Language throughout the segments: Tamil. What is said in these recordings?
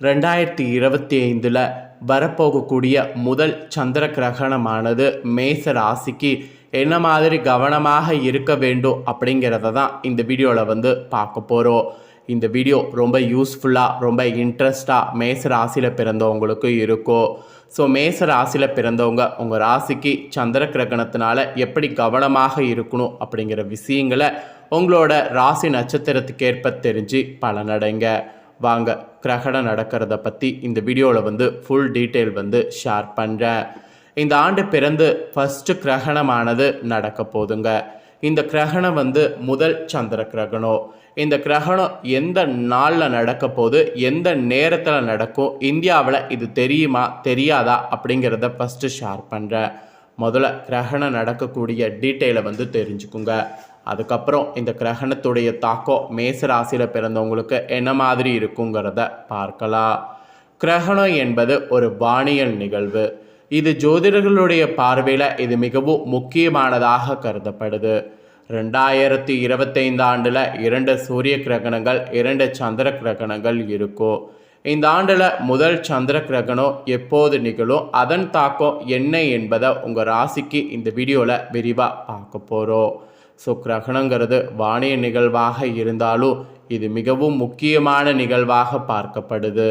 ரெண்டாயிரத்தி இருபத்தி ஐந்தில் வரப்போகக்கூடிய முதல் சந்திர கிரகணமானது மேச ராசிக்கு என்ன மாதிரி கவனமாக இருக்க வேண்டும் அப்படிங்கிறத தான் இந்த வீடியோவில் வந்து பார்க்க போகிறோம் இந்த வீடியோ ரொம்ப யூஸ்ஃபுல்லாக ரொம்ப இன்ட்ரெஸ்டாக மேச ராசியில் பிறந்தவங்களுக்கு இருக்கும் ஸோ மேச ராசியில் பிறந்தவங்க உங்கள் ராசிக்கு சந்திர கிரகணத்தினால எப்படி கவனமாக இருக்கணும் அப்படிங்கிற விஷயங்களை உங்களோட ராசி நட்சத்திரத்துக்கேற்ப தெரிஞ்சு பலனடைங்க. வாங்க. கிரகணம் நடக்கிறத பற்றி இந்த வீடியோவில் வந்து ஃபுல் டீட்டெயில் வந்து ஷேர் பண்ணுறேன் இந்த ஆண்டு பிறந்து ஃபஸ்ட்டு கிரகணமானது நடக்க போதுங்க. இந்த கிரகணம் வந்து முதல் சந்திர கிரகணம். இந்த கிரகணம் எந்த நாளில் நடக்க போது எந்த நேரத்தில் நடக்கும் இந்தியாவில் இது தெரியுமா தெரியாதா அப்படிங்கிறத ஃபஸ்ட்டு ஷேர் பண்ணுறேன் முதல்ல கிரகணம் நடக்கக்கூடிய டீட்டெயிலை வந்து தெரிஞ்சுக்குங்க. அதுக்கப்புறம் இந்த கிரகணத்துடைய தாக்கம் மேசராசியில் பிறந்தவங்களுக்கு என்ன மாதிரி இருக்குங்கிறத பார்க்கலாம். கிரகணம் என்பது ஒரு வானியல் நிகழ்வு. இது ஜோதிடர்களுடைய பார்வையில் இது மிகவும் முக்கியமானதாக கருதப்படுது. ரெண்டாயிரத்தி இருபத்தைந்து ஆண்டில் இரண்டு சூரிய கிரகணங்கள் இரண்டு சந்திர கிரகணங்கள் இருக்கும் இந்த ஆண்டில் முதல் சந்திர கிரகணம் எப்போது நிகழும் அதன் தாக்கம் என்ன என்பதை உங்கள் ராசிக்கு இந்த வீடியோவில் விரிவாக பார்க்க போகிறோம் ஸோ கிரகணங்கிறது வானிய நிகழ்வாக இருந்தாலும் இது மிகவும் முக்கியமான நிகழ்வாக பார்க்கப்படுது.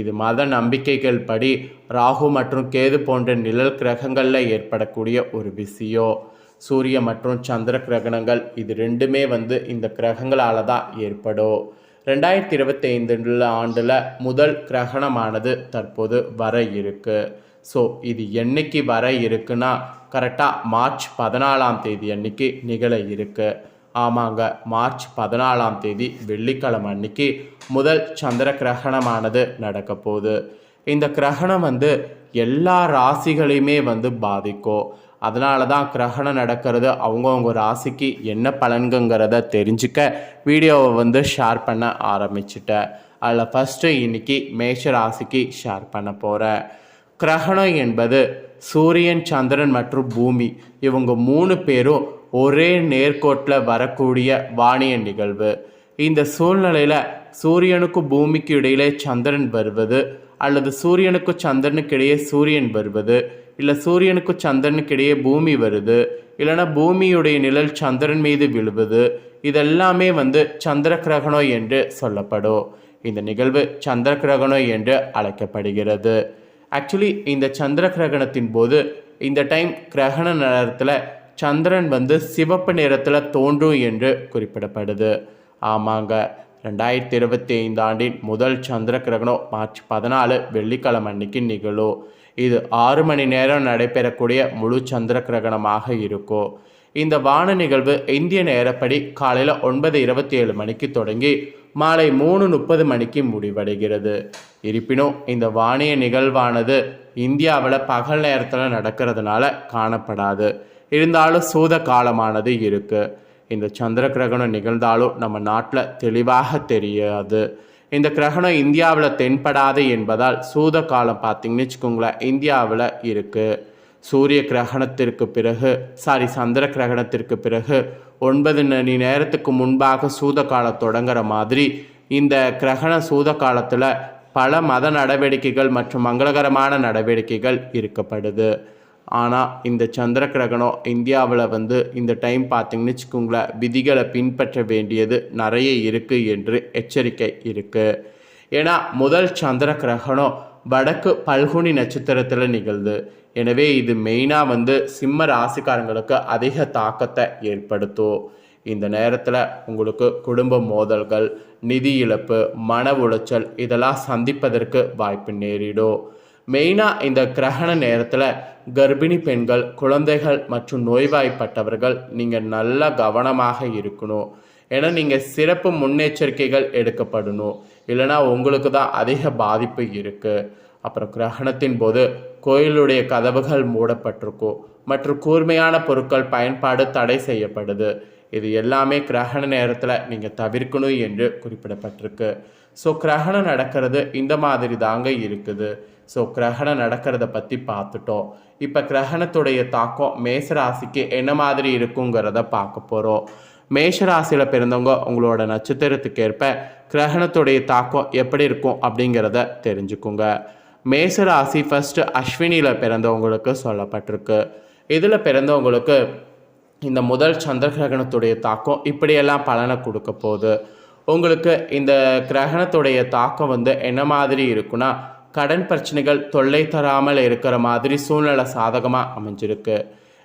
இது மத நம்பிக்கைகள் படி ராகு மற்றும் கேது போன்ற நிழல் கிரகங்களில் ஏற்படக்கூடிய ஒரு விஷயம். சூரிய மற்றும் சந்திர கிரகணங்கள் இது ரெண்டுமே வந்து இந்த கிரகங்களால் தான் ஏற்படும். ரெண்டாயிரத்தி இருபத்தைந்து ஆண்டில் முதல் கிரகணமானது தற்போது வர இருக்குது ஸோ இது என்னைக்கு வர இருக்குன்னா கரெக்டாக மார்ச் பதினாலாம் தேதி அன்னைக்கு நிகழ இருக்கு. ஆமாங்க மார்ச் பதினாலாம் தேதி வெள்ளிக்கிழமை அன்னைக்கு முதல் சந்திர கிரகணமானது நடக்க போகுது. இந்த கிரகணம் வந்து எல்லா ராசிகளையுமே வந்து பாதிக்கும். அதனால தான் கிரகணம் நடக்கிறது அவங்கவுங்க ராசிக்கு என்ன பலன்குங்கிறத தெரிஞ்சுக்க வீடியோவை வந்து ஷேர் பண்ண ஆரம்பிச்சிட்டேன். அதில் ஃபஸ்ட்டு இன்னைக்கு மேஷ ராசிக்கு ஷேர் பண்ண போகிறேன் கிரகணம் என்பது சூரியன் சந்திரன் மற்றும் பூமி. இவங்க மூணு பேரும் ஒரே நேர்கோட்டில் வரக்கூடிய வானிய நிகழ்வு. இந்த சூழ்நிலையில் சூரியனுக்கும் பூமிக்கு இடையிலே சந்திரன் வருவது அல்லது சூரியனுக்கும் சந்திரனுக்கு இடையே சூரியன் வருவது இல்லை சூரியனுக்கும் சந்திரனுக்கு இடையே பூமி வருது இல்லைன்னா பூமியுடைய நிழல் சந்திரன் மீது விழுவது இதெல்லாமே வந்து சந்திர கிரகணம் என்று சொல்லப்படும். இந்த நிகழ்வு சந்திர கிரகணம் என்று அழைக்கப்படுகிறது. ஆக்சுவலி இந்த சந்திர கிரகணத்தின் போது இந்த டைம் கிரகண நேரத்தில் சந்திரன் வந்து சிவப்பு நிறத்தில் தோன்றும் என்று குறிப்பிடப்படுது. ஆமாங்க. ரெண்டாயிரத்தி இருபத்தி ஐந்து ஆண்டின் முதல் சந்திர கிரகணம் மார்ச் பதினாலு வெள்ளிக்கிழமை அன்னைக்கு நிகழும். இது ஆறு மணி நேரம் நடைபெறக்கூடிய முழு சந்திர கிரகணமாக இருக்கும். இந்த வான நிகழ்வு இந்திய நேரப்படி காலையில் ஒன்பது இருபத்தி ஏழு மணிக்கு தொடங்கி மாலை மூணு முப்பது மணிக்கு முடிவடைகிறது. இருப்பினும் இந்த வானிய நிகழ்வானது இந்தியாவில் பகல் நேரத்தில் நடக்கிறதுனால காணப்படாது. இருந்தாலும் சூத காலமானது இருக்குது இந்த சந்திர கிரகணம் நிகழ்ந்தாலும் நம்ம நாட்டில் தெளிவாக தெரியாது. இந்த கிரகணம் இந்தியாவில் தென்படாது என்பதால் சூத காலம் பார்த்தீங்கன்னு வச்சுக்கோங்களேன் இந்தியாவில் இருக்குது சூரிய கிரகணத்திற்கு பிறகு சாரி சந்திர கிரகணத்திற்கு பிறகு ஒன்பது மணி நேரத்துக்கு முன்பாக சூத காலம் தொடங்குற மாதிரி இந்த கிரகண சூத காலத்தில் பல மத நடவடிக்கைகள் மற்றும் மங்களகரமான நடவடிக்கைகள் இருக்கப்படுது ஆனால் இந்த சந்திர கிரகணம் இந்தியாவில் வந்து இந்த டைம் பார்த்திங்கன்னு வச்சுக்கோங்களேன் விதிகளை பின்பற்ற வேண்டியது நிறைய இருக்குது என்று எச்சரிக்கை இருக்குது ஏன்னா முதல் சந்திர கிரகணம் வடக்கு பல்குனி நட்சத்திரத்தில் நிகழ்து எனவே இது மெயினாக வந்து சிம்ம ராசிக்காரங்களுக்கு அதிக தாக்கத்தை ஏற்படுத்தும் இந்த நேரத்தில் உங்களுக்கு குடும்ப மோதல்கள் நிதி இழப்பு மன உளைச்சல் இதெல்லாம் சந்திப்பதற்கு வாய்ப்பு நேரிடும் மெயினாக இந்த கிரகண நேரத்தில் கர்ப்பிணி பெண்கள் குழந்தைகள் மற்றும் நோய்வாய்ப்பட்டவர்கள் நீங்கள் நல்ல கவனமாக இருக்கணும். ஏன்னா நீங்கள் சிறப்பு முன்னெச்சரிக்கைகள் எடுக்கப்படணும். இல்லைனா உங்களுக்கு தான் அதிக பாதிப்பு இருக்குது அப்புறம் கிரகணத்தின் போது கோயிலுடைய கதவுகள் மூடப்பட்டிருக்கும் மற்றும் கூர்மையான பொருட்கள் பயன்பாடு தடை செய்யப்படுது. இது எல்லாமே கிரகண நேரத்தில் நீங்கள் தவிர்க்கணும் என்று குறிப்பிடப்பட்டிருக்கு. ஸோ கிரகணம் நடக்கிறது இந்த மாதிரி தாங்க இருக்குது. ஸோ கிரகணம் நடக்கிறத பற்றி பார்த்துட்டோம். இப்போ கிரகணத்துடைய தாக்கம் மேசராசிக்கு என்ன மாதிரி இருக்குங்கிறத பார்க்க போகிறோம் மேஷராசியில் பிறந்தவங்க உங்களோட நட்சத்திரத்துக்கு ஏற்ப கிரகணத்துடைய தாக்கம் எப்படி இருக்கும் அப்படிங்கிறத தெரிஞ்சுக்குங்க. மேசராசி ஃபஸ்ட்டு அஸ்வினியில் பிறந்தவங்களுக்கு சொல்லப்பட்டிருக்கு. இதில் பிறந்தவங்களுக்கு இந்த முதல் சந்திர கிரகணத்துடைய தாக்கம் இப்படியெல்லாம் பலனை கொடுக்க போகுது. உங்களுக்கு இந்த கிரகணத்துடைய தாக்கம் வந்து என்ன மாதிரி இருக்குன்னா கடன் பிரச்சனைகள் தொல்லை தராமல் இருக்கிற மாதிரி சூழ்நிலை சாதகமாக அமைஞ்சிருக்கு.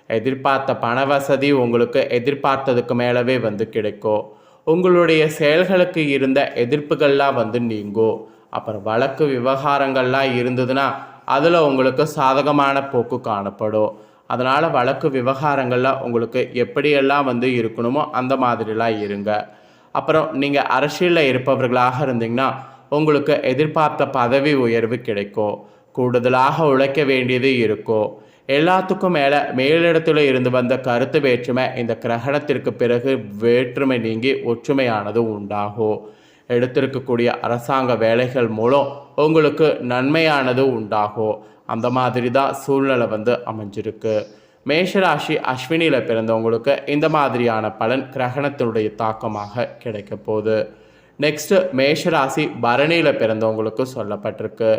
எதிர்பார்த்த பண வசதி உங்களுக்கு எதிர்பார்த்ததுக்கு மேலவே வந்து கிடைக்கும் உங்களுடைய செயல்களுக்கு இருந்த எதிர்ப்புகள்லாம் வந்து நீங்கும் அப்புறம் வழக்கு விவகாரங்கள்லாம் இருந்ததுன்னா அதில் உங்களுக்கு சாதகமான போக்கு காணப்படும் அதனால் வழக்கு விவகாரங்களில் உங்களுக்கு எப்படியெல்லாம் வந்து இருக்கணுமோ அந்த மாதிரிலாம் இருங்க. அப்புறம் நீங்கள் அரசியலில் இருப்பவர்களாக இருந்தீங்கன்னா உங்களுக்கு எதிர்பார்த்த பதவி உயர்வு கிடைக்கும் கூடுதலாக உழைக்க வேண்டியது இருக்கும் எல்லாத்துக்கும் மேலே மேலிடத்தில் இருந்து வந்த கருத்து வேற்றுமை இந்த கிரகணத்திற்கு பிறகு வேற்றுமை நீங்கி ஒற்றுமையானது உண்டாகும். எடுத்திருக்கக்கூடிய அரசாங்க வேலைகள் மூலம் உங்களுக்கு நன்மையானது உண்டாகும். அந்த மாதிரி தான் சூழ்நிலை வந்து அமைஞ்சிருக்கு. மேஷராசி அஸ்வினியில் பிறந்தவங்களுக்கு இந்த மாதிரியான பலன் கிரகணத்தினுடைய தாக்கமாக கிடைக்க போகுது. நெக்ஸ்ட்டு மேஷராசி பரணியில் பிறந்தவங்களுக்கு சொல்லப்பட்டிருக்கு.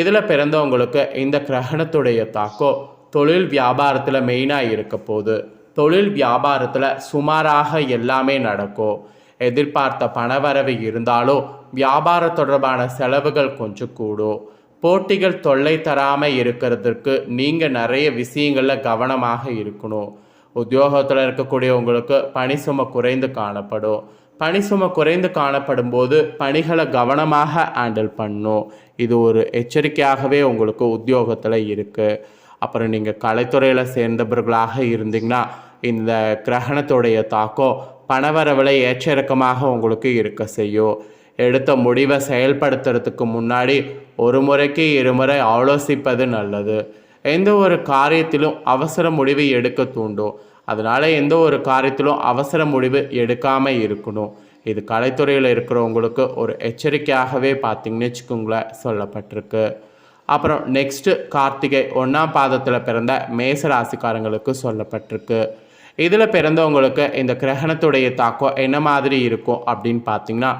இதில் பிறந்தவங்களுக்கு இந்த கிரகணத்துடைய தாக்கம் தொழில் வியாபாரத்தில் மெயினாக இருக்க போகுது தொழில் வியாபாரத்தில் சுமாராக எல்லாமே நடக்கும் எதிர்பார்த்த பணவரவு இருந்தாலும் வியாபார தொடர்பான செலவுகள் கொஞ்சம் கூடும் போட்டிகள் தொல்லை தராமல் இருக்கிறதுக்கு நீங்கள் நிறைய விஷயங்களில் கவனமாக இருக்கணும் உத்தியோகத்தில் இருக்கக்கூடிய உங்களுக்கு பணி சுமை குறைந்து காணப்படும் பணி சுமை குறைந்து காணப்படும் போது பணிகளை கவனமாக ஹேண்டில் பண்ணும் இது ஒரு எச்சரிக்கையாகவே உங்களுக்கு உத்தியோகத்தில் இருக்குது அப்புறம் நீங்கள் கலைத்துறையில் சேர்ந்தவர்களாக இருந்தீங்கன்னா இந்த கிரகணத்துடைய தாக்கம் பணவரவில் ஏற்ற இறக்கமாக உங்களுக்கு இருக்க செய்யும். எடுத்த முடிவை செயல்படுத்துறதுக்கு முன்னாடி ஒரு முறைக்கு இருமுறை ஆலோசிப்பது நல்லது. எந்த ஒரு காரியத்திலும் அவசர முடிவு எடுக்க தூண்டும். அதனால் எந்த ஒரு காரியத்திலும் அவசர முடிவு எடுக்காமல் இருக்கணும். இது கலைத்துறையில் இருக்கிறவங்களுக்கு ஒரு எச்சரிக்கையாகவே பார்த்தீங்கன்னு வச்சுக்கோங்களேன் சொல்லப்பட்டிருக்கு. அப்புறம் நெக்ஸ்ட்டு கார்த்திகை ஒன்றாம் பாதத்தில் பிறந்த மேச ராசிக்காரங்களுக்கு சொல்லப்பட்டிருக்கு. இதில் பிறந்தவங்களுக்கு இந்த கிரகணத்துடைய தாக்கம் என்ன மாதிரி இருக்கும் அப்படின்னு பார்த்தீங்கன்னா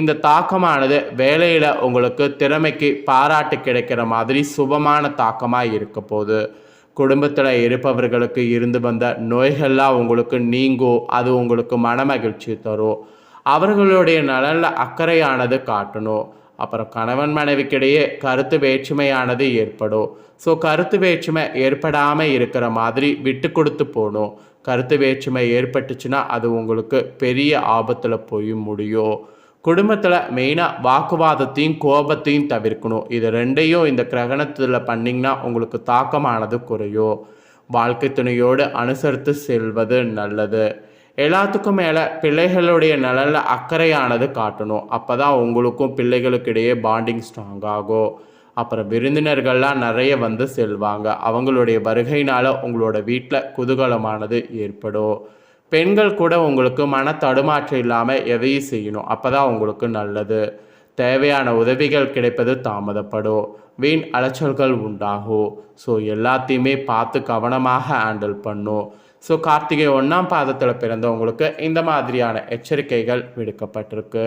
இந்த தாக்கமானது வேலையில் உங்களுக்கு திறமைக்கு பாராட்டு கிடைக்கிற மாதிரி சுபமான தாக்கமாக இருக்க போகுது. குடும்பத்தில் இருப்பவர்களுக்கு இருந்து வந்த நோய்கள்லாம் உங்களுக்கு நீங்கும் அது உங்களுக்கு மனமகிழ்ச்சி தரும். அவர்களுடைய நலனில் அக்கறையானது காட்டணும். அப்புறம் கணவன் மனைவிக்கிடையே கருத்து வேற்றுமையானது ஏற்படும். ஸோ கருத்து வேற்றுமை ஏற்படாமல் இருக்கிற மாதிரி விட்டு கொடுத்து போகணும். கருத்து வேற்றுமை ஏற்பட்டுச்சுன்னா அது உங்களுக்கு பெரிய ஆபத்தில் போய் முடியும். குடும்பத்தில் மெயினாக வாக்குவாதத்தையும் கோபத்தையும் தவிர்க்கணும். இது ரெண்டையும் இந்த கிரகணத்தில் பண்ணிங்கன்னா உங்களுக்கு தாக்கமானது குறையும். வாழ்க்கை துணையோடு அனுசரித்து செல்வது நல்லது. எல்லாத்துக்கும் மேலே பிள்ளைகளுடைய நலனில் அக்கறையானது காட்டணும். அப்போ தான் உங்களுக்கும் பிள்ளைகளுக்கிடையே பாண்டிங் ஸ்ட்ராங் ஆகும். அப்புறம் விருந்தினர்கள்லாம் நிறைய வந்து செல்வாங்க. அவங்களுடைய வருகையினால் உங்களோட வீட்டில் குதூகலமானது ஏற்படும். பெண்கள் கூட உங்களுக்கு மன தடுமாற்றம் இல்லாமல் எதையும் செய்யணும். அப்போ தான் உங்களுக்கு நல்லது. தேவையான உதவிகள் கிடைப்பது தாமதப்படும். வீண் அலைச்சல்கள் உண்டாகும். ஸோ எல்லாத்தையுமே பார்த்து கவனமாக ஹேண்டில் பண்ணும். ஸோ கார்த்திகை ஒன்றாம் பாதத்தில் பிறந்தவங்களுக்கு இந்த மாதிரியான எச்சரிக்கைகள் விடுக்கப்பட்டிருக்கு.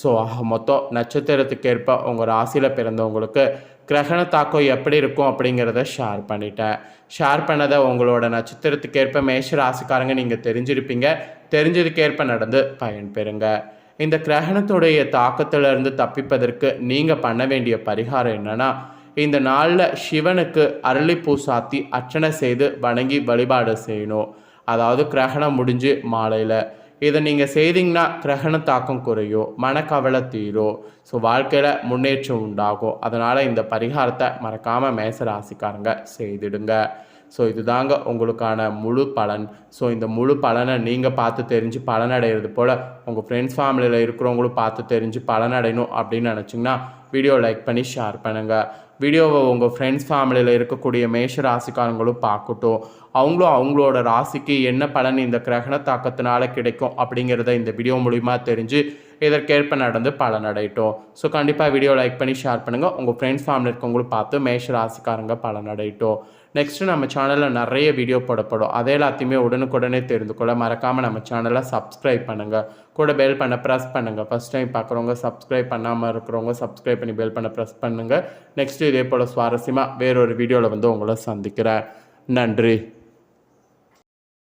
ஸோ மொத்தம் நட்சத்திரத்துக்கேற்ப உங்கள் ராசியில் பிறந்தவங்களுக்கு கிரகண தாக்கம் எப்படி இருக்கும் அப்படிங்கிறத ஷேர் பண்ணிட்டேன். ஷேர் பண்ணதை உங்களோட நட்சத்திரத்துக்கேற்ப மேஷ ராசிக்காரங்க நீங்கள் தெரிஞ்சிருப்பீங்க. தெரிஞ்சதுக்கேற்ப நடந்து பயன்பெறுங்க. இந்த கிரகணத்துடைய தாக்கத்திலிருந்து தப்பிப்பதற்கு நீங்கள் பண்ண வேண்டிய பரிகாரம் என்னென்னா இந்த நாளில் சிவனுக்கு அரளிப்பூ சாத்தி அர்ச்சனை செய்து வணங்கி வழிபாடு செய்யணும். அதாவது கிரகணம் முடிஞ்சு மாலையில். இதை நீங்கள் செய்தீங்கன்னா கிரகண தாக்கம் குறையும் மனக்கவலை தீரும். ஸோ வாழ்க்கையில் முன்னேற்றம் உண்டாகும். அதனால் இந்த பரிகாரத்தை மறக்காமல் மேச ராசிக்காரங்க செய்திடுங்க. ஸோ இதுதாங்க உங்களுக்கான முழு பலன். ஸோ இந்த முழு பலனை நீங்கள் பார்த்து தெரிஞ்சு பலனடைகிறது போல் உங்கள் ஃப்ரெண்ட்ஸ் ஃபேமிலியில் இருக்கிறவங்களும் பார்த்து தெரிஞ்சு பலனடையணும் அப்படின்னு நினச்சிங்கன்னா வீடியோ லைக் பண்ணி ஷேர் பண்ணுங்கள் வீடியோவை உங்கள் ஃப்ரெண்ட்ஸ் ஃபேமிலியில் இருக்கக்கூடிய மேஷ ராசிக்காரங்களும் பார்க்கட்டும். அவங்களும் அவங்களோட ராசிக்கு என்ன பலன் இந்த கிரகண தாக்கத்தினால கிடைக்கும் அப்படிங்கிறத இந்த வீடியோ மூலிமா தெரிஞ்சு இதற்கேற்ப நடந்து பலனடையட்டும். ஸோ கண்டிப்பாக வீடியோ லைக் பண்ணி ஷேர் பண்ணுங்கள் உங்கள் ஃப்ரெண்ட்ஸ் ஃபேமிலி இருக்கவங்களும் பார்த்து மேஷ ராசிக்காரங்க பலனடையட்டும். நெக்ஸ்ட்டு நம்ம சேனலில் நிறைய வீடியோ போடப்படும். அதே எல்லாத்தையுமே உடனுக்குடனே தெரிந்து கொள்ள மறக்காமல் நம்ம சேனலை சப்ஸ்கிரைப் பண்ணுங்கள் கூட பெல் பண்ண ப்ரெஸ் பண்ணுங்கள் ஃபஸ்ட் டைம் பார்க்குறவங்க சப்ஸ்கிரைப் பண்ணாமல் இருக்கிறவங்க சப்ஸ்கிரைப் பண்ணி பெல் பண்ண ப்ரெஸ் பண்ணுங்கள் நெக்ஸ்ட்டு இதே போல் சுவாரஸ்யமாக வேறொரு வீடியோவில் வந்து உங்களை சந்திக்கிறேன். நன்றி.